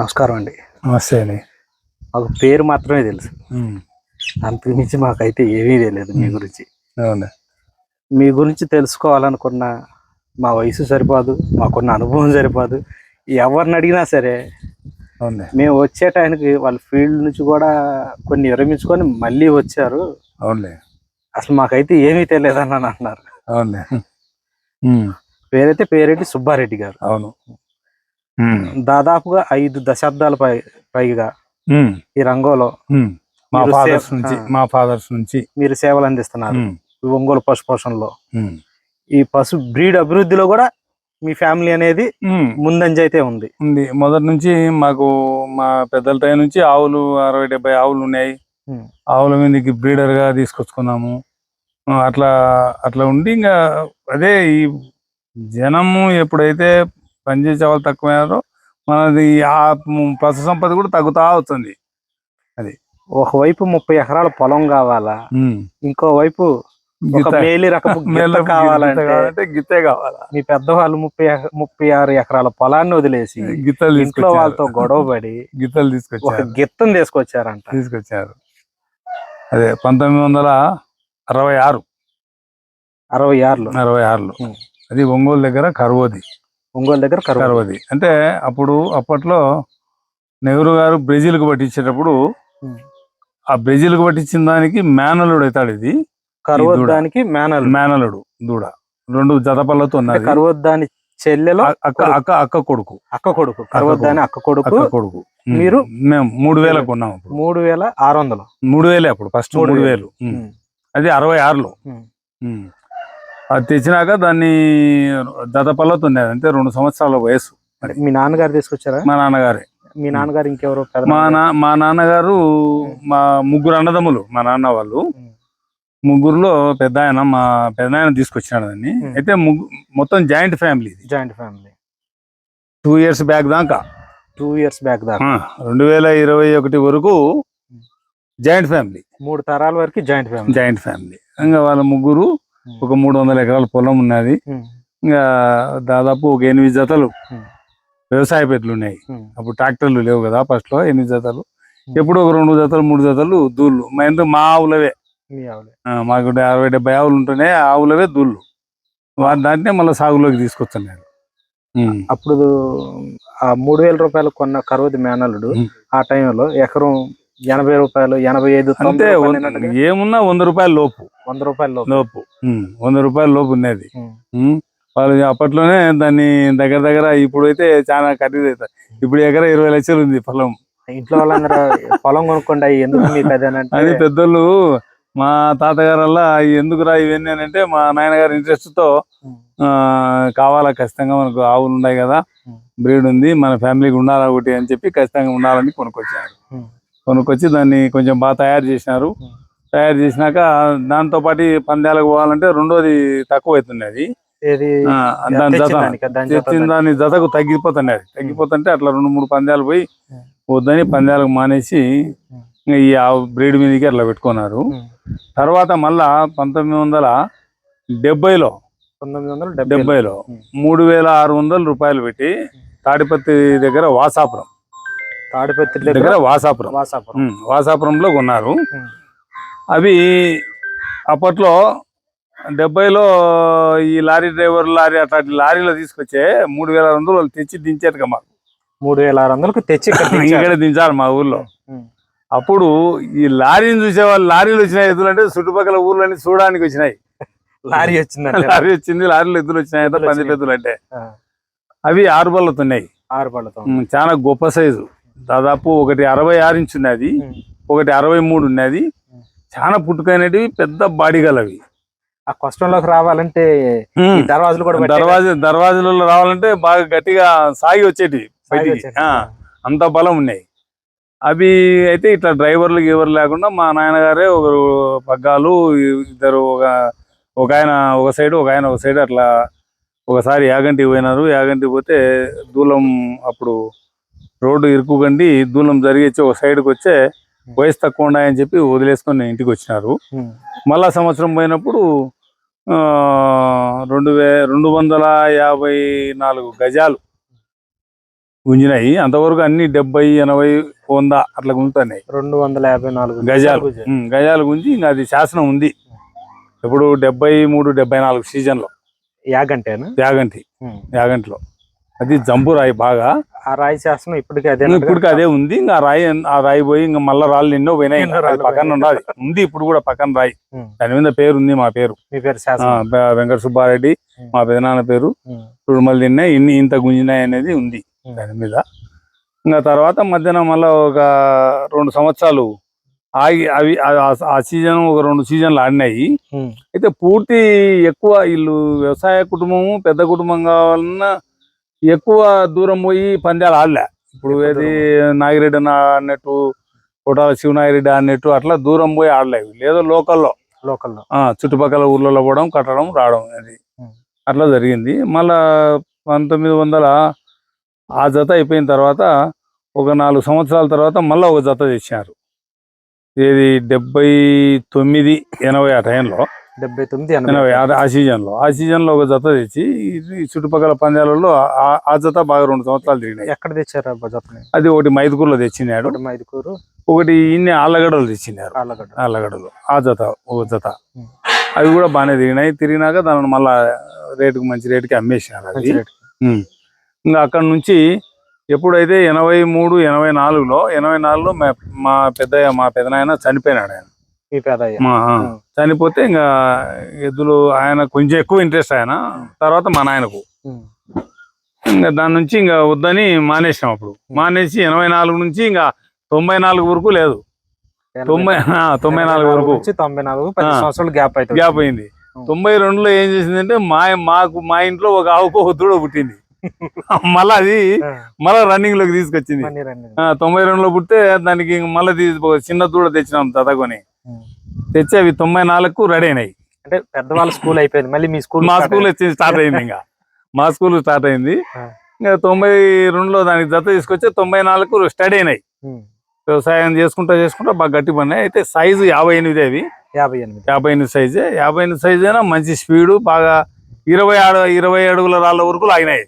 నమస్కారం అండి. నమస్తే అండి. మాకు పేరు మాత్రమే తెలుసు. ఉమ్, అంతకు మించి మాకైతే ఏమీ తెలియదు మీ గురించి. మీ గురించి తెలుసుకోవాలనుకున్న మా వయసు సరిపోదు మాకున్న అనుభవం సరిపోదు. ఎవరిని అడిగినా సరే మేము వచ్చే టైంకి వాళ్ళ ఫీల్డ్ నుంచి కూడా కొన్ని విరమించుకొని మళ్ళీ వచ్చారు. అవునులే. అసలు మాకైతే ఏమీ తెలియదు అని అంటున్నారు అవునులే పేరైతే పేరెడ్డి సుబ్బారెడ్డి గారు. అవును. దాదాపుగా ఐదు దశాబ్దాల పై పైగా ఈ రంగంలో. మా ఫాదర్స్ నుంచి. మా ఫాదర్స్ నుంచి మీరు సేవలు అందిస్తున్నారు. ఒంగోలు పశు పోషణలో. ఈ పశు బ్రీడ్ అభివృద్ధిలో కూడా మీ ఫ్యామిలీ అనేది. ముందంజ అయితే ఉంది. ఉంది. మొదటి నుంచి మాకు మా పెద్దల టైం నుంచి ఆవులు అరవై డెబ్బై ఆవులు ఉన్నాయి. ఆవుల మీదకి బ్రీడర్గా తీసుకొచ్చుకున్నాము. అట్లా అట్లా ఉండి ఇంకా అదే ఈ జనము ఎప్పుడైతే పనిచేసే వాళ్ళు తక్కువైనారో. మనది ఆ పశు సంపద కూడా తగ్గుతా అవుతుంది ఒకవైపు ముప్పై ఎకరాల పొలం కావాలా? ఉమ్. ఇంకో వైపు ఒక గిత్త- మేలి రకపు గిత్త గిత్త కావాలంటే గిత్తే కావాలా? మీ పెద్దవాళ్ళు ముప్పై ముప్పై ఆరు ఎకరాల పొలాన్ని వదిలేసి గిత్తలు ఇంట్లో వాళ్ళతో గొడవ పడి గిత్తలు తీసుకొచ్చారు. గిత్తను తీసుకొచ్చారంట. తీసుకొచ్చారు. అదే పంతొమ్మిది వందల అరవై ఆరు. అరవై ఆరులో. అరవై ఆరులో. అది ఒంగోలు దగ్గర కరువది. ఒంగోలు దగ్గర కరువు. కరువది. అంటే అప్పుడు అప్పట్లో నెహ్రూ గారు బ్రెజిల్కి పట్టించేటప్పుడు. ఆ బ్రెజిల్కి పట్టించిన దానికి మేనలుడు అవుతాడు ఇది. కరువద్దానికి మేనల్ మేనలుడు దూడ. రెండు జతపల్లతో ఉన్నది. కరువద్దాని చెల్లెలో అక్క అక్క అక్క కొడుకు. అక్క కొడుకు. కరువద్దాని అక్క కొడుకు. కొడుకు. మీరు? మేము మూడు వేలకు కొన్నాం మూడు వేల ఆరు వందలు. మూడు వేలే అప్పుడు. ఫస్ట్ మూడు వేలు. అది అరవై ఆరులో. అది తెచ్చినాక దాన్ని దతపల్లతో ఉన్నది అంటే రెండు సంవత్సరాల వయసు అంటే మీ నాన్నగారు తీసుకొచ్చారా? మా నాన్నగారే. మీ నాన్నగారు ఇంకెవరో పెద్ద మా నా మా నాన్నగారు మా ముగ్గురు అన్నదమ్ములు మా నాన్న వాళ్ళు. ముగ్గురులో పెద్ద ఆయన మా పెద్ద ఆయన తీసుకొచ్చినాడు దాన్ని. అయితే మొత్తం joint family joint family. Two years back దాకా. టూ ఇయర్స్ బ్యాక్ దాకా. రెండు వేల ఇరవై ఒకటి వరకు జాయింట్ ఫ్యామిలీ. మూడు తరాల వరకు జాయింట్ ఫ్యామిలీ. Joint family. ఇంకా వాళ్ళ ముగ్గురు ఒక మూడు వందల ఎకరాల పొలం ఉన్నది. ఇంకా దాదాపు ఒక ఎనిమిది జతలు. వ్యవసాయ పెద్దలు ఉన్నాయి. అప్పుడు ట్రాక్టర్లు లేవు కదా ఫస్ట్లో ఎనిమిది జతలు. ఎప్పుడు ఒక రెండు జతలు మూడు జతలు దూళ్ళు. మా ఎందుకు మా ఆవులవే. మాకు అరవై డెబ్బై ఆవులు ఉంటేనే ఆ ఆవులవే దూళ్ళు. వాటి దాంట్నే మళ్ళీ సాగులోకి తీసుకొస్తున్నాడు ఉమ్. అప్పుడు ఆ మూడు వేల రూపాయలు కొన్న కరువది మేనల్లుడు ఉమ్. ఆ టైంలో ఎకరం ఎనభై రూపాయలు ఎనభై ఐదు అంతే అన్నట్టుగా. ఏమున్నా వంద రూపాయల లోపు. వంద రూపాయల లోపు. వంద రూపాయల లోపు ఉన్నది. వాళ్ళు అప్పట్లోనే దాన్ని దగ్గర దగ్గర ఇప్పుడైతే చాలా ఖరీదు అవుతుంది ఇప్పుడు ఎకరా ఇరవై లక్షలు ఉంది పొలం. ఇంట్లో వాళ్ళందరూ పొలం కొనుక్కోండి ఎందుకు మీకు అది పెద్దోళ్ళు మా తాతగారల్లా ఎందుకురా ఇవన్నీ అని అంటే మా నాయనగారి ఇంట్రెస్ట్తో కావాలా ఖచ్చితంగా మనకు ఆవులు ఉన్నాయి కదా. బ్రీడ్ ఉంది మన ఫ్యామిలీకి ఉండాలా ఒకటి అని చెప్పి ఖచ్చితంగా ఉండాలని కొనుక్కొచ్చారు. కొనుక్కొచ్చి దాన్ని కొంచెం బాగా తయారు చేసినారు. తయారు చేసినాక దాంతో పాటు పందాలకు పోవాలంటే రెండోది తక్కువ అవుతుంది అది ఆ, దాని జత. తెచ్చిన దాని జతకు తగ్గిపోతున్నాయి తగ్గిపోతుంటే అట్లా రెండు మూడు పందాలు పోయి. వద్దని పందాలకు మానేసి ఈ ఆవు బ్రీడ్ మీదకి అట్లా పెట్టుకున్నారు. తర్వాత మళ్ళా పంతొమ్మిది వందల డెబ్బైలో పంతొమ్మిది వందల డెబ్బై డెబ్బైలో. మూడు వేల ఆరు వందల రూపాయలు పెట్టి తాడిపత్రి దగ్గర వాసాపురం. తాడిపత్రి దగ్గర వాసాపురం. వాసాపురం. వాసాపురంలో కొన్నారు. ఉమ్. అవి అప్పట్లో డెబ్బైలో ఈ లారీ డ్రైవర్ లారీ అట్లాంటి లారీలో తీసుకొచ్చే మూడు వేల ఆరు వందలు వాళ్ళు తెచ్చి దించారు మాకు. మూడు వేల ఆరు వందలకు తెచ్చి ఇక్కడ దించారు. మా ఊర్లో. అప్పుడు ఈ లారీని చూసే వాళ్ళు లారీలు వచ్చినాయి ఎద్దులు అంటే చుట్టుపక్కల ఊర్లన్నీ చూడడానికి వచ్చినాయి. లారీ వచ్చిందంటే లారీ వచ్చింది లారీలు ఎద్దులు వచ్చినాయి అంటే ఎద్దులు అంటే. అవి ఆరు బళ్ళతో ఉన్నాయి ఆరు పళ్ళతో ఉమ్, చాలా గొప్ప సైజు. దాదాపు ఒకటి అరవై ఆరు ఇంచు ఉన్నది. ఒకటి అరవై మూడు ఉన్నది చాలా పుట్టుకైనవి పెద్ద బాడీ గలవి. ఆ కష్టంలోకి రావాలంటే దర్వాజులు కూడా దర్వాజా దర్వాజలలో రావాలంటే బాగా గట్టిగా సాగి వచ్చేటి సాగి బయటికి అంత బలం ఉన్నాయి. అవి అయితే ఇట్లా డ్రైవర్లు ఎవరు లేకుండా మా నాయనగారే ఒకరు పగ్గాలు ఇద్దరు ఒక ఒక ఆయన ఒక సైడ్ ఒక ఆయన ఒక సైడ్ అట్లా ఒకసారి యాగంటికి పోయినారు. యాగంటికి పోతే దూలం అప్పుడు రోడ్డు ఇరుకుగండి దూలం జరిగేసి ఒక సైడ్కి వచ్చే వయసు తక్కువ ఉన్నాయని చెప్పి వదిలేసుకొని ఇంటికి వచ్చినారు. మళ్ళా సంవత్సరం పోయినప్పుడు రెండు వే రెండు వందల యాభై నాలుగు గజాలు గుంజినాయి. అంతవరకు అన్ని డెబ్బై ఎనభై వంద అట్లా గుంజుతున్నాయి. రెండు వందల యాభై నాలుగు గజాలు. గజాలు. గుంజి ఇంకా అది శాసనం ఉంది. ఇప్పుడు డెబ్బై మూడు డెబ్బై నాలుగు సీజన్లో యాగంటేనా? యాగంటి. యాగంటిలో. అది జంబు రాయి బాగా ఆ రాయి శాసనం ఇప్పటికీ అదే ఇప్పటికి అదే ఉంది ఇంకా ఆ రాయి ఆ రాయి పోయి ఇంకా మళ్ళా రాళ్ళు ఎన్నో పోయినాయి పక్కన. ఉన్నది ఉంది ఇప్పుడు కూడా పక్కన రాయి. దాని మీద పేరు ఉంది మా పేరు మీ వెంకట సుబ్బారెడ్డి. మా పెదనాన్న పేరు ఉమ్. తుడుమలు తిన్నాయి ఇన్ని ఇంత గుంజినాయి అనేది ఉంది. దాని మీద ఇంకా తర్వాత మధ్యాహ్నం మళ్ళా ఒక రెండు సంవత్సరాలు ఆగి అవి ఆ- సీజన్ ఒక రెండు సీజన్లు ఆడినాయి. అయితే పూర్తి ఎక్కువ వీళ్ళు వ్యవసాయ కుటుంబము పెద్ద కుటుంబం కావాలన్నా ఎక్కువ దూరం పోయి పందాలు ఆడలే. ఇప్పుడు ఏది నాగిరెడ్డి అన్న ఆడినట్టు కొటాల శివనాగిరెడ్డి ఆడినట్టు అట్లా దూరం పోయి ఆడలేవు లేదో లోకల్లో. లోకల్లో. ఆ, చుట్టుపక్కల ఊర్లలో పోవడం కట్టడం రావడం అది. అట్లా జరిగింది. మళ్ళా పంతొమ్మిది వందల ఆ జత అయిపోయిన తర్వాత ఒక నాలుగు సంవత్సరాల తర్వాత మళ్ళీ ఒక జత తెచ్చినారు. ఇది డెబ్బై తొమ్మిది ఎనభై ఆ టైంలో. డెబ్బై తొమ్మిది ఎనభై ఆ- ఆ సీజన్లో. ఆ సీజన్లో ఒక జత తెచ్చి చుట్టుపక్కల పందాలలో ఆ- జత బాగా రెండు సంవత్సరాలు తిరిగినాయి. ఎక్కడ తెచ్చారు జతని? అది ఒకటి మైదుకూరులో తెచ్చినాడు. ఒకటి మైదుకూరు. ఒకటి ఇన్ని ఆళ్ళగడ్డలు తెచ్చినారు. ఆళ్ళగడ్డ ఆళ్ళగడ్డలు. ఆ జత ఒక జత. అవి కూడా బాగానే తిరిగినాయి. తిరిగినాక దానిని మళ్ళా రేటుకు మంచి రేటుకి అమ్మేసినారు అది. ఇంకా అక్కడ నుంచి ఎప్పుడైతే ఎనభై మూడు ఎనభై నాలుగులో ఎనభై నాలుగులో మా మా పెద్దయ్య మా పెదనాయన చనిపోయినాడు ఆయన. పేదయ్య. చనిపోతే ఇంకా ఎద్దులు ఆయన కొంచెం ఎక్కువ ఇంట్రెస్ట్ ఆయన. తర్వాత మా నాయనకు. ఇంకా దాని నుంచి ఇంకా వద్దని మానేసినాం అప్పుడు. మానేసి ఎనభై నాలుగు నుంచి ఇంకా తొంభై నాలుగు వరకు లేదు. తొంభై తొంభై నాలుగు వరకు. తొంభై నాలుగు. సంవత్సరాలు గ్యాప్ అవుతుంది గ్యాప్ అయింది. తొంభై రెండులో ఏం చేసిందంటే మా మాకు మా ఇంట్లో ఒక ఆవుకు ఒక దూడ పుట్టింది. మళ్ళా అది మళ్ళా రన్నింగ్లోకి తీసుకొచ్చింది. తొంభై రెండులో పుట్టే దానికి మళ్ళీ తీసి ఒక చిన్న దూడ తెచ్చినాం తదకొని ఉమ్. తెచ్చి అవి తొంభై నాలుగుకు రెడీ అయినాయి. అంటే పెద్దవాళ్ళ స్కూల్ అయిపోయింది. మళ్ళీ మీ స్కూల్ మా స్కూల్ స్టార్ట్ అయింది ఇంకా. మా స్కూల్ స్టార్ట్ అయింది. ఇంకా తొంభై రెండులో దానికి జత తీసుకొచ్చి తొంభై నాలుగు స్టడీ అయినాయి. వ్యవసాయం చేసుకుంటా చేసుకుంటా బాగా గట్టి పడినాయి అయితే సైజు యాభై ఎనిమిది అవి. యాభై ఎనిమిది. యాభై ఎనిమిది సైజే. యాభై ఎనిమిది సైజ్ అయినా మంచి స్పీడు బాగా ఇరవై ఆడు ఇరవై అడుగుల రాళ్ళ వరకు లాగినాయి.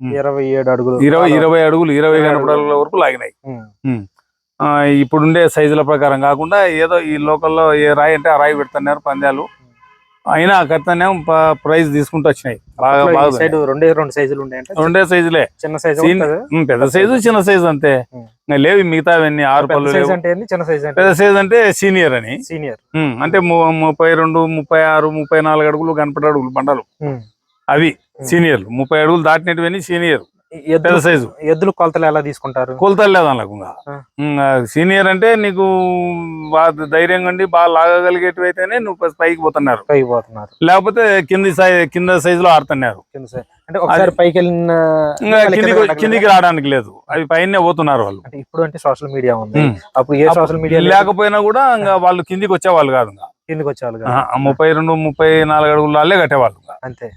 ఇరవై ఏడు అడుగులు. ఇరవై ఇరవై అడుగులు ఇరవై అడుగుల వరకు లాగినాయి. ఇప్పుడుండే సైజుల ప్రకారం కాకుండా ఏదో ఈ లోకల్లో ఏ రాయి అంటే ఆ రాయి పెడుతున్నారు పందాలు. అయినా కర్తనే ప్రైజ్ తీసుకుంటూ వచ్చినాయి. రెండే రెండు సైజులు రెండే సైజులే. చిన్న సైజు పెద్ద సైజు చిన్న సైజు అంతే. లేవు మిగతావన్నీ ఆరు పళ్ళు చిన్న సైజ్ పెద్ద సైజు అంటే సీనియర్ అని. సీనియర్. అంటే ముప్పై రెండు ముప్పై ఆరు ముప్పై నాలుగు అడుగులు కనపడే అడుగులు పంటలు అవి సీనియర్లు. ముప్పై అడుగులు దాటినటువన్నీ సీనియర్. పెద్ద సైజు. ఎద్దులు కొలతలు ఎలా తీసుకుంటారు? కొలతలు లేదు ఆ. సీనియర్ అంటే నీకు బాగా ధైర్యంగా ఉండి బాగా లాగగలిగేటివి అయితేనే నువ్వు పైకి పోతున్నారు. పైకి పోతున్నారు. లేకపోతే కింది కింద ఆడుతున్నారు. సైజ్ అంటే ఒకసారి పైకి వెళ్ళిన కిందకి రావడానికి లేదు. అవి పైనే పోతున్నారు వాళ్ళు. ఇప్పుడు అంటే సోషల్ మీడియా ఉంది. అప్పుడు ఏ సోషల్ మీడియా లేకపోయినా కూడా ఇంకా వాళ్ళు కిందికి వచ్చేవాళ్ళు కాదు ఇంకా. కిందకి వచ్చేవాళ్ళు ముప్పై రెండు ముప్పై నాలుగు అడుగులు వాళ్ళే కట్టేవాళ్ళు. అంతే.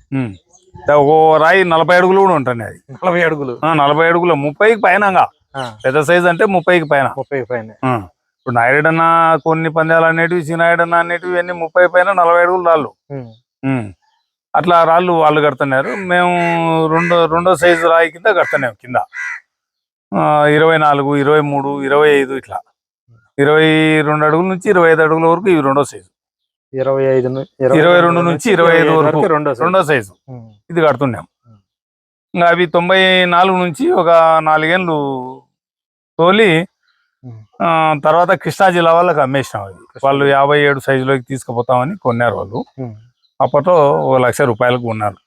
ఒక్కో రాయి నలభై అడుగులు కూడా ఉంటుంది అది. నలభై అడుగులు. నలభై అడుగులు. ముప్పైకి పైన పెద్ద సైజ్ అంటే ముప్పైకి పైన. ముప్పై పైన. ఇప్పుడు నాయుడన్న కొన్ని పందాలు అనేటివి చినాయుడన్న అనేటివి అన్ని ముప్పై పైన నలభై అడుగులు రాళ్ళు. అట్లా రాళ్ళు వాళ్ళు కడుతున్నారు. మేము రెండో రెండో సైజు రాయి కింద కడుతున్నాం కింద. ఇరవై నాలుగు ఇరవై మూడు ఇరవై ఐదు ఇట్లా. ఇరవై రెండు అడుగుల నుంచి ఇరవై ఐదు అడుగుల వరకు ఇవి రెండో సైజు. ఇరవై ఐదు ఇరవై రెండు నుంచి ఇరవై ఐదు వరకు రెండో సైజు. ఇది కడుతున్నాం. ఇంకా అవి తొంభై నాలుగు నుంచి ఒక నాలుగేళ్ళు తోలి తర్వాత కృష్ణా జిల్లా వాళ్ళకి అమ్మేసినాం అవి. వాళ్ళు యాభై ఏడు సైజులోకి తీసుకుపోతామని కొన్నారు వాళ్ళు. అప్పట్లో ఒక లక్ష రూపాయలకు కొన్నారు.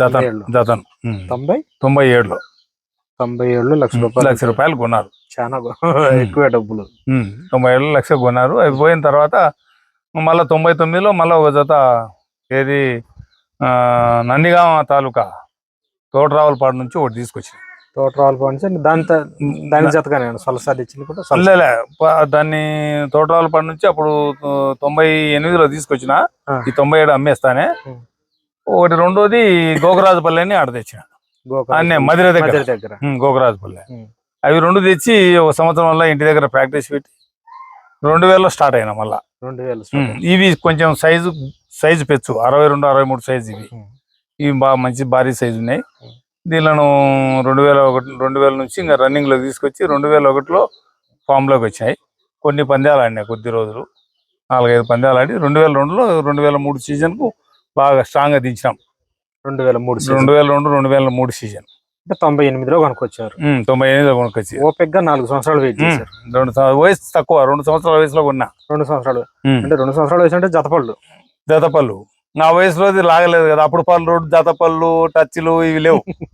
తొంభై జతన్. జతన్. తొంభై? తొంభై ఏడులో. తొంభై ఏళ్ళు లక్ష రూపాయలు లక్ష రూపాయలు కొన్నారు. చాలా ఎక్కువ డబ్బులు. తొంభై ఏళ్ళు లక్ష కొన్నారు. అవి పోయిన తర్వాత మళ్ళీ తొంభై తొమ్మిదిలో మళ్ళీ ఒక జత ఏది నందిగామ తాలూకా తోటరావులపాడు నుంచి ఒకటి తీసుకొచ్చింది తోట రావాలి పంచి దాంతో దాని జతగానే సొలసారి ఇచ్చింది కూడా. లేలే దాన్ని తోటరావులపాడు నుంచి అప్పుడు తొంభై ఎనిమిదిలో తీసుకొచ్చిన. ఈ తొంభై ఏడు అమ్మేస్తానే. ఒకటి రెండోది గోకరాజుపల్లి అని ఆడ తెచ్చిన. అన్నే మధిర దగ్గర దగ్గర గోకరాజుపల్లి. అవి రెండు తెచ్చి ఒక సంవత్సరం వల్ల ఇంటి దగ్గర ప్రాక్టీస్ పెట్టి రెండు వేలలో స్టార్ట్ అయినా మళ్ళా రెండు వేలు. ఇవి కొంచెం సైజు సైజు పెచ్చు అరవై రెండు అరవై మూడు సైజు ఇవి. ఇవి బాగా మంచి భారీ సైజు ఉన్నాయి. దీనిలను రెండు వేల ఒకటి రెండు వేల నుంచి ఇంకా రన్నింగ్లో తీసుకొచ్చి రెండు వేల ఒకటిలో ఫామ్లోకి వచ్చాయి. కొన్ని పందాలు ఆడినాయి కొద్ది రోజులు. నాలుగైదు పందాలు ఆడి రెండు వేల రెండులో రెండు వేల మూడు సీజన్కు బాగా స్ట్రాంగ్గా దించినాం. రెండు వేల మూడు. రెండు వేల రెండు రెండు వేల మూడు సీజన్. అంటే తొంభై ఎనిమిదిలో కొనుక్కొచ్చారు. తొంభై ఎనిమిదిలో కొనుక్కొచ్చి ఓపెక్గా నాలుగు సంవత్సరాలు వెయిట్ చేశారు. రెండు వయసు తక్కువ రెండు సంవత్సరాల వయసులో కొన్నా. రెండు సంవత్సరాలు. అంటే రెండు సంవత్సరాలు వయసు అంటే జతపళ్ళు. జతపళ్ళు. నా వయసులో అది లాగలేదు కదా అప్పుడు పళ్ళు జతపళ్ళు టచ్లు ఇవి లేవు.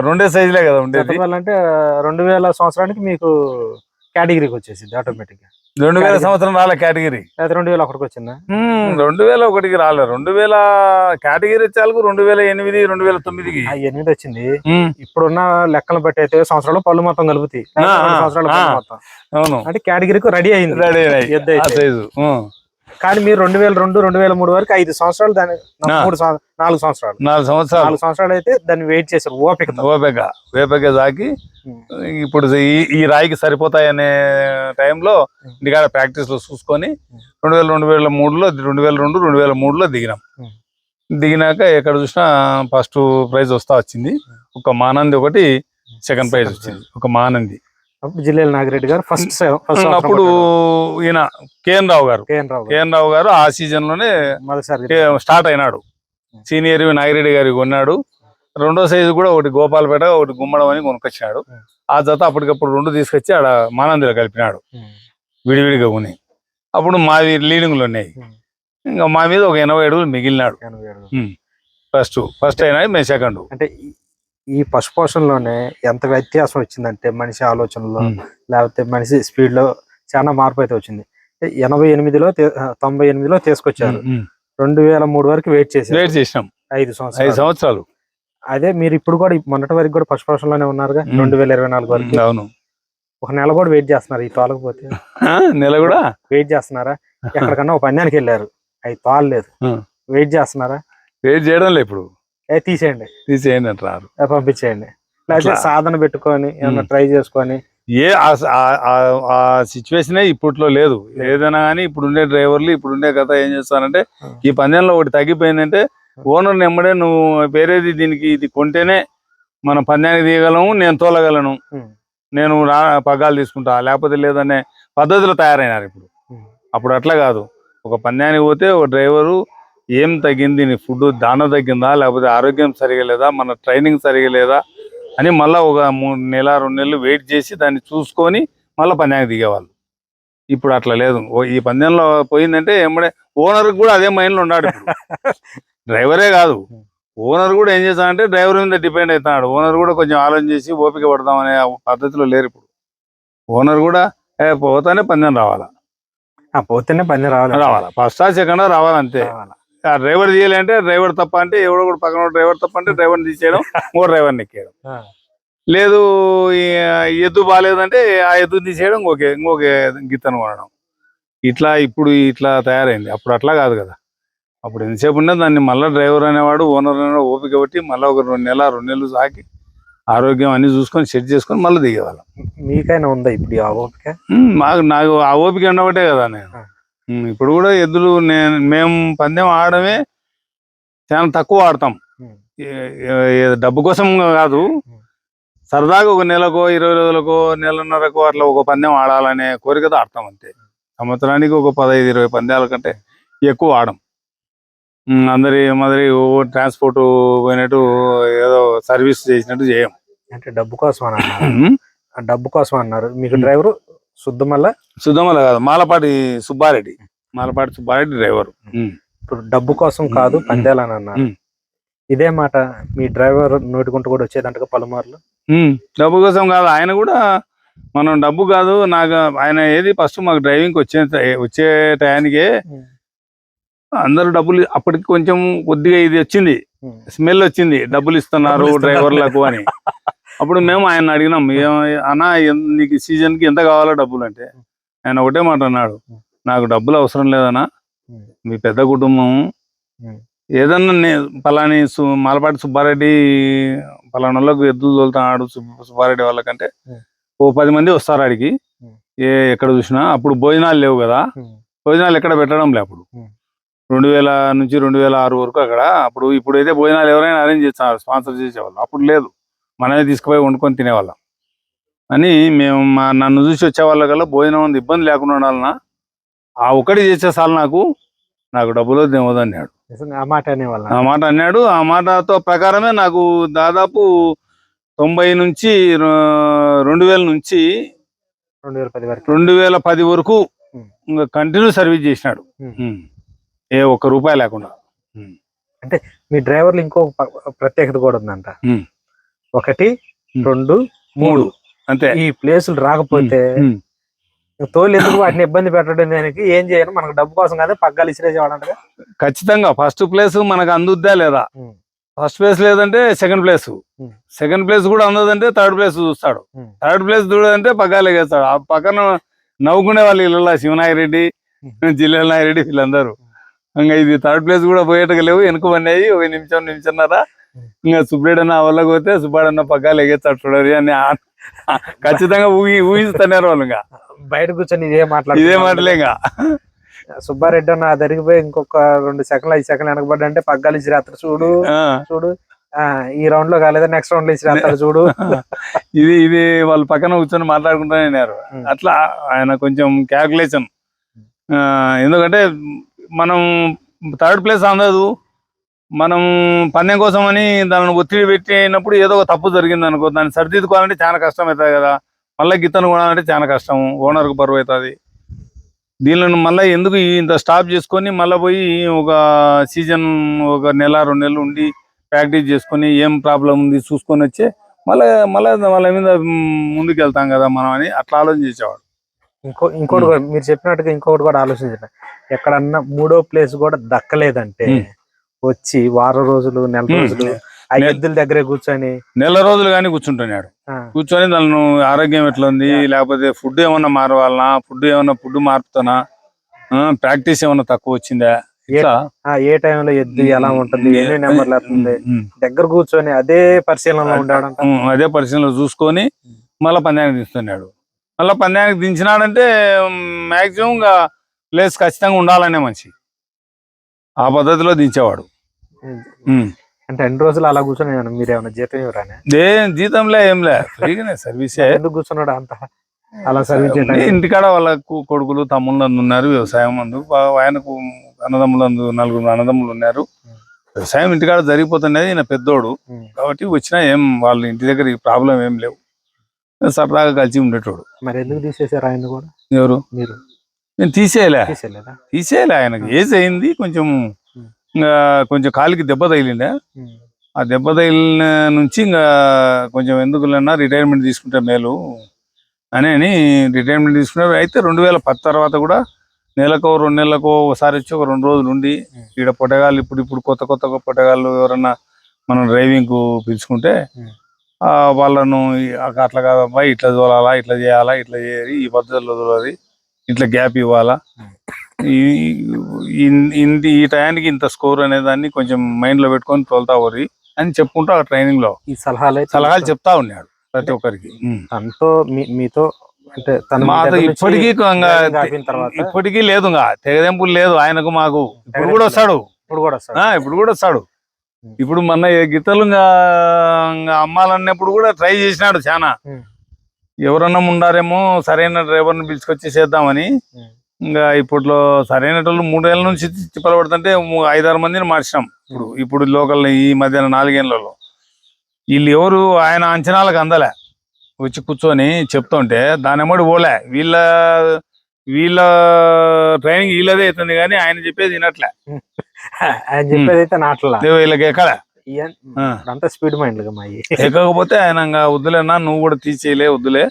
రెండే సైజులే కదా ఉండేది. అంటే రెండు వేల సంవత్సరానికి మీకు కేటగిరీకి వచ్చేసింది ఆటోమేటిక్గా. రెండు వేల సంవత్సరం రాలే కేటగిరీ. రెండు వేల ఒకటికి వచ్చిందా? రెండు వేల ఒకటికి రాలే. రెండు వేల కేటగిరీ చాలకు రెండు వేల ఎనిమిది రెండు వేల తొమ్మిదికి. ఎనిమిది వచ్చింది. ఇప్పుడున్న లెక్కలు బట్టి అయితే సంవత్సరాలు పళ్ళు మొత్తం కలుపుతాయి. సంవత్సరాల. మొత్తం. అవును. అంటే కేటగిరీకి రెడీ అయింది. రెడీ. సైజు. ఉమ్, కానీ మీరు రెండు వేల రెండు రెండు వేల మూడు వరకు ఐదు సంవత్సరాలు దాని. మూడు నాలుగు సంవత్సరాలు. నాలుగు సంవత్సరాలు. నాలుగు సంవత్సరాలు అయితే దాన్ని వెయిట్ చేశారు ఓపిక వేపక వేపక సాకి ఇప్పుడు ఈ రాయికి సరిపోతాయనే టైంలో ఇంటికాడ ప్రాక్టీస్లో చూసుకొని రెండు వేల రెండు వేల మూడులో రెండు వేల రెండు రెండు వేల మూడులో దిగినాం. దిగినాక ఎక్కడ చూసినా ఫస్ట్ ప్రైజ్ వస్తా వచ్చింది. ఒక మానంది ఒకటి సెకండ్ ప్రైజ్ వచ్చింది. ఒక మానంది. జిల్లేల నాగిరెడ్డి గారు ఫస్ట్ అప్పుడు ఈయన కేఎన్ రావు గారు. కేఎన్ రావు గారు. కేఎన్ రావు గారు ఆ సీజన్లోనే స్టార్ట్ అయినాడు. సీనియర్ నాగిరెడ్డి గారికి కొన్నాడు. రెండో సైజు కూడా ఒకటి గోపాలపేట ఒకటి గుమ్మడం అని కొనుక్కొచ్చాడు ఆ జత అప్పటికప్పుడు రెండు తీసుకొచ్చి ఆడ మానందిలో కలిపినాడు. విడివిడిగా కొని. అప్పుడు మావి లీడింగ్లు ఉన్నాయి. ఇంకా మా మీద ఒక ఎనభై అడుగులు మిగిలినాడు. ఫస్ట్ ఫస్ట్ అయినా మేము సెకండ్ అంటే ఈ- పశుపోషణలోనే ఎంత వ్యత్యాసం వచ్చిందంటే మనిషి ఆలోచనలో లేకపోతే మనిషి స్పీడ్లో చాలా మార్పు అయితే వచ్చింది. ఎనభై ఎనిమిదిలో తొంభై ఎనిమిదిలో తీసుకొచ్చారు. రెండు వేల మూడు వరకు వెయిట్ చేశారు. వెయిట్ చేసినాం. ఐదు ఐదు సంవత్సరాలు. సంవత్సరాలు అదే మీరు ఇప్పుడు కూడా మొన్నటి వరకు కూడా పశుపోషణలోనే ఉన్నారుగా. రెండు వేల ఇరవై నాలుగు వరకు. అవును. ఒక నెల కూడా వెయిట్ చేస్తున్నారు ఈ తోలకపోతే నెల కూడా? వెయిట్ చేస్తున్నారా? ఎక్కడికన్నా ఒక పందానికి వెళ్ళారు. అవి తోలలేదు. వెయిట్ చేస్తున్నారా? వెయిట్ చేయడం లేదు ఇప్పుడు. తీసేయండి తీసేయండి అంటారు పంపించేయండి లేకపోతే. సాధన పెట్టుకొని ఏమన్నా. ట్రై చేసుకొని ఏ ఆ- సిచ్యువేషనే ఇప్పట్లో లేదు ఏదైనా కానీ ఇప్పుడు ఉండే డ్రైవర్లు ఇప్పుడు ఉండే కథ ఏం చేస్తారంటే Hmm. ఈ పందెంలో ఒకటి తగ్గిపోయిందంటే ఓనర్ నెమ్మడే నువ్వు వేరేది దీనికి ఇది కొంటేనే మనం పందెానికి తీయగలము నేను తోలగలను. నేను రా పగ్గాలు తీసుకుంటా లేకపోతే లేదనే పద్ధతిలో తయారైనారు ఇప్పుడు. అప్పుడు అట్లా కాదు ఒక పందెానికి పోతే ఒక డ్రైవరు ఏం తగ్గింది? నీ ఫుడ్ దాన తగ్గిందా? లేకపోతే ఆరోగ్యం సరిగా లేదా? మన ట్రైనింగ్ సరిగా లేదా? అని మళ్ళీ ఒక మూడు నెల రెండు నెలలు వెయిట్ చేసి దాన్ని చూసుకొని మళ్ళీ పందెానికి దిగేవాళ్ళు. ఇప్పుడు అట్లా లేదు. ఈ పందెంలో పోయిందంటే ఎమ్మడే ఓనర్ కూడా అదే మైండ్లో ఉన్నాడు డ్రైవరే కాదు. ఓనర్ కూడా ఏం చేస్తాడంటే డ్రైవర్ మీద డిపెండ్ అవుతున్నాడు. ఓనర్ కూడా కొంచెం ఆలోచన చేసి ఓపిక పడదామనే పద్ధతిలో లేరు ఇప్పుడు. ఓనర్ కూడా పోతానే పందెం రావాలా? పోతేనే పందెం రావాలి? రావాలా. ఫస్ట్ సెకండ్ రావాలంతే. డ్రైవర్ తీయాలంటే డ్రైవర్ తప్ప అంటే ఎవడో కూడా పక్కన డ్రైవర్ తప్ప అంటే డ్రైవర్ని తీసేయడం ఇంకో డ్రైవర్ని ఎక్కేయడం. ఆ. లేదు ఎద్దు బాగాలేదంటే ఆ ఎద్దు తీసేయడం ఇంకొక ఇంకొక గిత్తను కొనడం. ఇట్లా ఇప్పుడు ఇట్లా తయారైంది. అప్పుడు అట్లా కాదు కదా. అప్పుడు ఎంతసేపు ఉన్నా దాన్ని మళ్ళీ డ్రైవర్ అనేవాడు ఓనర్ అనేవాడు ఓపిక పెట్టి మళ్ళీ ఒక రెండు నెల రెండు నెలలు సాకి ఆరోగ్యం అన్ని చూసుకొని సెట్ చేసుకొని మళ్ళీ దిగేవాళ్ళం. మీకైనా ఉందా ఇప్పుడు ఆ ఓపిక? మాకు నాకు ఆ ఓపిక ఉండబట్టే కదా నేను. ఆ. ఇప్పుడు కూడా ఎద్దులు నేను మేము పందెం ఆడమే చాలా తక్కువ ఆడతాం. డబ్బు కోసం కాదు. సరదాగా ఒక నెలకో ఇరవై రోజులకో నెలన్నరకో అట్లా ఒక పందెం ఆడాలనే కోరికతో ఆడతాం అంతే. సంవత్సరానికి ఒక పదహైదు ఇరవై పందాల కంటే ఎక్కువ ఆడం. అందరి మాదిరి ట్రాన్స్పోర్ట్ పోయినట్టు ఏదో సర్వీస్ చేసినట్టు చేయం. అంటే డబ్బు కోసం అని అన్నారు డబ్బు కోసం అన్నారు. మీకు డ్రైవరు శుద్ధమల్ల సుద్దమల కాదు మాలపాటి సుబ్బారెడ్డి. మాలపాటి సుబ్బారెడ్డి డ్రైవర్. ఇప్పుడు డబ్బు కోసం కాదు పందేలని అన్నారు ఉమ్. ఇదే మాట మీ డ్రైవర్ నోటికుంటూ కూడా వచ్చేదంట పలుమార్లు? డబ్బు కోసం కాదు ఆయన కూడా మనం డబ్బు కాదు నాకు ఆయన ఏది ఫస్ట్ మాకు డ్రైవింగ్ వచ్చే వచ్చే టయానికే అందరూ డబ్బులు అప్పటికి కొంచెం కొద్దిగా ఇది వచ్చింది. స్మెల్ వచ్చింది డబ్బులు ఇస్తున్నారు. డ్రైవర్లకు అని. అప్పుడు మేము ఆయన అడిగినాం ఏం అన్నా నీకు సీజన్కి ఎంత కావాలో డబ్బులు అంటే ఆయన ఒకటే మాట అన్నాడు నాకు డబ్బులు అవసరం లేదన్నా మీ పెద్ద కుటుంబం. ఏదన్నా నే పలాని సు- మాలపాటి సుబ్బారెడ్డి పలానా వాళ్ళకు ఎద్దులు తోలుతున్నాడు సుబ్బ- సుబ్బారెడ్డి వాళ్ళకంటే. ఓ పది మంది వస్తారు ఆడికి. ఏ ఎక్కడ చూసినా అప్పుడు భోజనాలు లేవు కదా భోజనాలు ఎక్కడ పెట్టడం లే అప్పుడు. రెండు వేల నుంచి రెండు వేల ఆరు వరకు అక్కడ అప్పుడు ఇప్పుడైతే భోజనాలు ఎవరైనా అరేంజ్ చేస్తారు స్పాన్సర్ చేసేవాళ్ళు అప్పుడు లేదు మనమే తీసుకుపోయి వండుకొని తినేవాళ్ళం. అని మేము మా నన్ను చూసి వచ్చే వాళ్ళకల్లా భోజనం అంత ఇబ్బంది లేకుండా ఉండాలన్నా ఆ ఒక్కటి చేసే నాకు నాకు డబ్బులు వద్దన్నాడు నిజంగా ఆ మాట అనేవాళ్ళ? ఆ మాట అన్నాడు. ఆ మాటతో ప్రకారమే నాకు దాదాపు తొంభై నుంచి రెండు వేల నుంచి రెండు వేల పది వరకు. రెండు వేల పది వరకు ఉం. ఇంకా కంటిన్యూ సర్వీస్ చేసినాడు. ఏ ఒక్క రూపాయి లేకుండా. మీ డ్రైవర్లు ఇంకో ప్రత్యేకత కూడా ఉందంట. ఒకటి. రెండు మూడు. అంతే. ఈ ప్లేసులు రాకపోతే. తోలు ఎందుకు వాటిని ఇబ్బంది పెట్టడం దానికి? ఏం చేయను? మనకు డబ్బు కోసం కదా పగ్గాలు ఇసిరేసేవాడంట ఖచ్చితంగా. ఫస్ట్ ప్లేస్ మనకు అందుద్దా లేదా. ఫస్ట్ ప్లేస్ లేదంటే సెకండ్ ప్లేస్. సెకండ్ ప్లేస్ కూడా అందదంటే థర్డ్ ప్లేస్ చూస్తాడు. థర్డ్ ప్లేస్ చూడంటే పగ్గాలు ఎగేస్తాడు. ఆ పక్కన నవ్వుకునే వాళ్ళు ఇళ్ళ శివనాయ రెడ్డి జిల్లా నాయరెడ్డి వీళ్ళందరూ. ఇంకా ఇది థర్డ్ ప్లేస్ కూడా పోయేటకు లేవు. వెనుక పడినాయి ఒక నిమిషం నిమిషంన్నర ఇంకా సుబ్బేడన్న వల్ల పోతే సుబ్బాడన్న పగ్గాలు ఎగేస్తాడు చూడరు. అని ఖచ్చితంగా ఊహి ఊహిస్తున్నారు వాళ్ళు ఇంకా. బయట కూర్చొని ఇదే ఇదే మాట్లాడుతున్నారు మాటలే ఇంకా. సుబ్బారెడ్డి అన్న దరిగిపోయి ఇంకొక రెండు సెకండ్లు ఐదు సెకండ్లు వెనకబడ్డా అంటే పగ్గాలు ఇసిరేస్తారు చూడు. చూడు. ఈ రౌండ్లో కాలేదా నెక్స్ట్ రౌండ్లో ఇసిరేస్తారు చూడు. ఇది ఇది వాళ్ళు పక్కన కూర్చొని మాట్లాడుకుంటూనే. అట్లా ఆయన కొంచెం క్యాల్కులేషన్ ఎందుకంటే మనం థర్డ్ ప్లేస్ అందదు మనం పందెం కోసం అని దానిని ఒత్తిడి పెట్టినప్పుడు ఏదో ఒక తప్పు జరిగింది అనుకో దాన్ని సరిదిద్దుకోవాలంటే చాలా కష్టం అవుతుంది కదా. మళ్ళీ గిత్తను కొనాలంటే చాలా కష్టం ఓనర్కు బరువు అవుతుంది. దీనిని మళ్ళీ ఎందుకు ఇంత స్టాప్ చేసుకొని మళ్ళీ పోయి ఒక సీజన్ ఒక నెల రెండు నెలలు ఉండి ప్రాక్టీస్ చేసుకొని ఏం ప్రాబ్లం ఉంది చూసుకొని వచ్చి మళ్ళీ మళ్ళీ వాళ్ళ మీద ముందుకు వెళ్తాం కదా మనం అని అట్లా ఆలోచన చేసేవాడు ఇంకో ఇంకోటి కూడా మీరు చెప్పినట్టుగా ఇంకొకటి కూడా ఆలోచించండి. ఎక్కడన్నా మూడో ప్లేస్ కూడా దక్కలేదంటే. వచ్చి వారం రోజులు నెల. రోజులు ఆ ఎద్దుల దగ్గరే కూర్చొని నెల రోజులు కానీ కూర్చుంటున్నాడు కూర్చొని దాన్ని ఆరోగ్యం ఎట్లా ఉంది లేకపోతే ఫుడ్ ఏమన్నా మారవాలనా ఫుడ్ ఏమన్నా ఫుడ్ మారుతానా ప్రాక్టీస్ ఏమన్నా తక్కువ వచ్చిందా ఏ టైంలో ఎద్దు ఎలా ఉంటుంది ఎన్ని నెంబర్లు ఉం, ఉం. దగ్గర కూర్చొని అదే పరిశీలనలో అదే పరిశీలన చూసుకొని మళ్ళీ పందానికి దిస్తున్నాడు మళ్ళీ పందానికి దించినాడంటే మాక్సిమం ప్లేస్ ఖచ్చితంగా ఉండాలనే మనిషి ఆ పద్ధతిలో దించేవాడు. అంటే ఎన్ని రోజులు అలా కూర్చొని మీరు ఏమైనా జీతం ఇవ్వరానే? జీతంలే ఏంలే ఫ్రీగానే సర్వీసే. ఎందుకు కూర్చున్నాడు అంత? అలా సర్వీస్ ఇంటికాడ వాళ్ళ కు- కొడుకులు తమ్ముళ్ళు ఉన్నారు వ్యవసాయం అందు ఆయనకు అన్నదమ్ములు అందు నలుగురు అన్నదమ్ములు ఉన్నారు. వ్యవసాయం ఇంటికాడ జరిగిపోతున్నది ఈయన పెద్దోడు. కాబట్టి వచ్చినా ఏం వాళ్ళ ఇంటి దగ్గర ఈ ప్రాబ్లం ఏం లేవు. సరదాగా కలిసి ఉండేటోడు. మరి ఎందుకు తీసేసారు ఆయన కూడా? ఎవరు? మీరు? నేను తీసేయలే. తీసేయలేదా? తీసేయలే ఆయనకి. ఏజ్ అయింది కొంచెం కొంచెం కాలికి దెబ్బ తగిలిండే. ఆ దెబ్బ తగిలిన నుంచి ఇంకా కొంచెం ఎందుకులన్నా రిటైర్మెంట్ తీసుకుంటే మేలు అని అని రిటైర్మెంట్ తీసుకునే అయితే రెండు వేల పది తర్వాత కూడా నెలకు రెండు నెలలకు ఒకసారి వచ్చి ఒక రెండు రోజులు ఉండి ఈడ పొటగాళ్ళు ఇప్పుడు ఇప్పుడు కొత్త కొత్త పొటగాళ్ళు ఎవరన్నా మనం డ్రైవింగ్కు పిలుచుకుంటే వాళ్ళను అట్లా కాదమ్మా ఇట్లా తోలాలా ఇట్లా చేయాలా ఇట్లా చేయాలి ఈ పద్ధతిలో తోలాలి ఇట్లా గ్యాప్ ఇవ్వాలా. ఈ- ఈ- టయానికి ఇంత స్కోర్ అనే దాన్ని కొంచెం మైండ్లో పెట్టుకొని తోలుతా వరి అని చెప్పుకుంటూ ఆ ట్రైనింగ్లో ఈ సలహాలు సలహాలు చెప్తా ఉన్నాడు ప్రతి ఒక్కరికి. తనతో మీతో అంటే ఇప్పటికీ ఇప్పటికీ లేదు తెగదెంపులు లేదు ఆయనకు మాకు. ఇప్పుడు కూడా వస్తాడు. ఇప్పుడు కూడా వస్తాడు. ఇప్పుడు కూడా వస్తాడు. ఇప్పుడు ఇంకా ఇంకా అమ్మాలన్నప్పుడు కూడా ట్రై చేసినాడు చాలా. ఎవరన్నా ఉండారేమో సరైన డ్రైవర్ని పిలుచుకొచ్చి చేద్దామని. ఉం. ఇంకా ఇప్పట్లో సరైన వాళ్ళు మూడేళ్ళ నుంచి తిప్పలు పడుతుంటే ఐదారు మందిని మార్చినాం ఇప్పుడు. ఇప్పుడు లోకల్ ఈ మధ్యాహ్నం నాలుగేళ్ళలో వీళ్ళు ఎవరు ఆయన అంచనాలకు అందలే. వచ్చి కూర్చొని చెప్తుంటే దాని ఎమ్మడి పోలే. వీళ్ళ వీళ్ళ ట్రైనింగ్ వీళ్ళదే అవుతుంది కానీ ఆయన చెప్పేది వినట్లే. ఆయన చెప్పేది అయితే నాట్లా? వీళ్ళకి ఎక్కడ. అంతా స్పీడ్ మైండ్ ఎక్కకపోతే ఆయన వద్దులేనా నువ్వు కూడా తీసేయలే వద్దులే.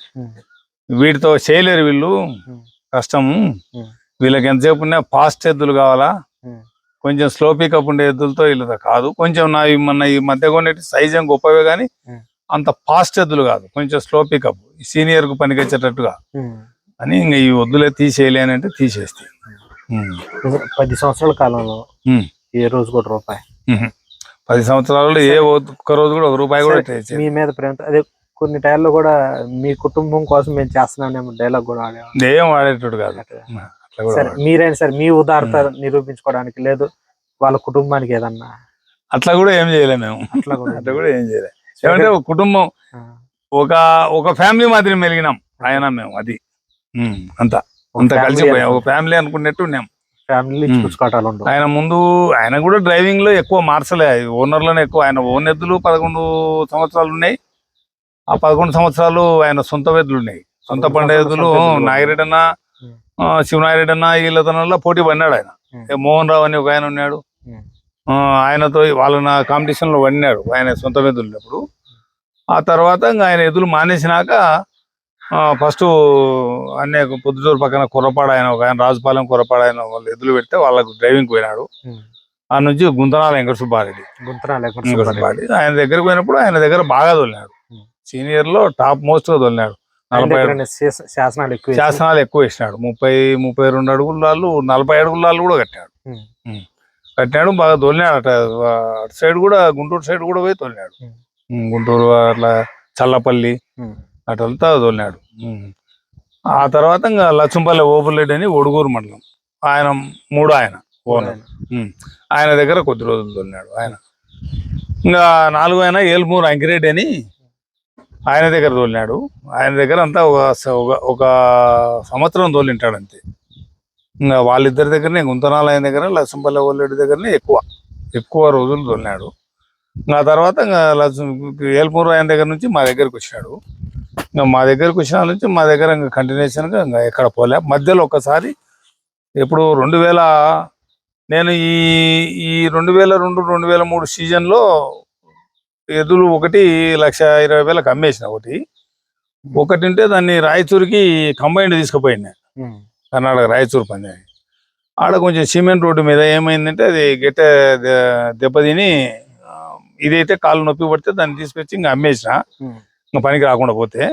వీటితో చేయలేరు వీళ్ళు. కష్టము ఉం. వీళ్ళకి ఎంతసేపు ఉన్నా ఫాస్ట్ ఎద్దులు కావాలా? కొంచెం స్లో పికప్ ఉండే ఎద్దులతో వీళ్ళతో కాదు. కొంచెం నా ఈ మొన్న ఈ మధ్య కొనేటి సైజ్ ఏం గొప్పవే కానీ. అంత ఫాస్ట్ ఎద్దులు కాదు. కొంచెం స్లో పికప్. సీనియర్కు పనికొచ్చేటట్టుగా అని ఇంకా ఈ వద్దులే తీసేయలే అని అంటే తీసేస్తే. పది సంవత్సరాల కాలంలో. ఏ రోజు కూడా రూపాయి? పది సంవత్సరాలలో ఏ ఒక్క రోజు కూడా ఒక రూపాయి కూడా. మీ మీద ప్రేమ అదే కొన్ని టైర్లో కూడా మీ కుటుంబం కోసం మేము చేస్తున్నాం డైలాగ్ కూడా ఏం వాడేటోడు కాదు. సరే. మీరైనా సరే మీ ఉదారత నిరూపించుకోవడానికి లేదు వాళ్ళ కుటుంబానికి ఏదన్నా అట్లా కూడా ఏం చేయలేము మేము. అట్లా కూడా అట్లా కూడా ఏం చేయలేము ఏమంటే ఒక కుటుంబం ఒక ఒక ఫ్యామిలీ మాదిరి మెలిగినాం ఆయన మేము అది. అంత. అంత కలిసిపోయాం ఒక. ఫ్యామిలీ అనుకున్నట్టు ఉన్నాం. ఫ్యామిలీ. చూసుకోవటాలు ఆయన ముందు ఆయన కూడా డ్రైవింగ్లో ఎక్కువ మార్చలే. ఓనర్లోనే ఎక్కువ. ఆయన ఓన్ ఎద్దులు పదకొండు సంవత్సరాలు ఉన్నాయి. ఆ పదకొండు సంవత్సరాలు ఆయన సొంత ఎద్దులు ఉన్నాయి. సొంత పదకొండు పండే ఎద్దులు సంవత్సరాలు సొంత ఎద్దులు నాగిరెడ్డి అన్న ఉమ్. ఆ, శివనాగిరెడ్డి అన్న వీళ్ళతనంలో పోటీ పడినాడు ఆయన. మోహన్ రావు అని ఒక ఆయన ఉన్నాడు. ఆయనతో వాళ్ళ నా కాంపిటీషన్లో పడినాడు ఆయన సొంత ఎద్దులు ఉన్నప్పుడు ఆ తర్వాత ఇంకా ఆయన ఎద్దులు మానేసినాక ఫస్ట్ అన్నీ పొద్దుటూరు పక్కన కుర్రపాడు ఆయన ఒక ఆయన రాజుపాలెం కుర్రపాడు ఆయన వాళ్ళు ఎద్దులు పెడితే వాళ్ళకు డ్రైవింగ్ పోయినాడు. ఆ నుంచి గుంతనాల వెంకట సుబ్బారెడ్డి గుంతనా లేకుండా వెంకట సుబ్బారెడ్డి. ఆయన దగ్గరకు పోయినప్పుడు ఆయన దగ్గర బాగా తోలినాడు. సీనియర్లో టాప్ మోస్ట్గా తోలినాడు నలభై శాసనాలు ఎక్కువ శాసనాలు ఎక్కువ వేసినాడు. ముప్పై ముప్పై రెండు అడుగుల నలభై అడుగుల కూడా కట్టాడు. కట్టినాడు బాగా తోలినాడు అట అటు సైడ్ కూడా గుంటూరు సైడ్ కూడా పోయి తోలినాడు గుంటూరు అట్లా చల్లపల్లి. అటంతా తోలినాడు. ఆ తర్వాత ఇంకా లచ్చంపల్లి ఓపులెడ్డి అని ఒడుగూరు మండలం. ఆయన మూడు ఆయన ఓనర్. ఆయన. దగ్గర కొద్ది రోజులు తోలినాడు ఆయన. ఇంకా నాలుగు ఆయన ఏల్మూరు అంకిరెడ్డి అని ఆయన దగ్గర తోలినాడు. ఆయన దగ్గర అంతా ఒక ఒక- ఒక సంవత్సరం తోలింటాడు అంతే. ఇంకా వాళ్ళిద్దరి దగ్గరనే గుంతనాలు ఆయన దగ్గర లక్ష్మపల్లి ఓల్లెడ్డి దగ్గరనే ఎక్కువ ఎక్కువ రోజులు తోలినాడు. ఆ తర్వాత ఇంకా లక్ష్మ ఏల్మూరు ఆయన దగ్గర నుంచి మా దగ్గరికి వచ్చినాడు. ఇంకా మా దగ్గరకు వచ్చిన నుంచి మా దగ్గర ఇంకా కంటిన్యూషన్గా ఇంకా ఎక్కడ పోలే. మధ్యలో ఒకసారి ఇప్పుడు రెండు వేల నేను ఈ ఈ రెండు వేల రెండు రెండు వేల మూడు సీజన్లో ఎదురు ఒకటి లక్ష ఇరవై వేలకు అమ్మేసిన ఒకటి ఒకటి ఉంటే దాన్ని రాయచూరుకి కంబైండ్ తీసుకుపోయింది. కర్ణాటక రాయచూరు పంది ఆడ కొంచెం సిమెంట్ రోడ్డు మీద ఏమైందంటే అది గెట్ట దెబ్బతిని ఇదైతే కాళ్ళు నొప్పి పడితే దాన్ని తీసుకొచ్చి ఇంకా అమ్మేసిన. ఇంకా పనికి రాకుండా పోతే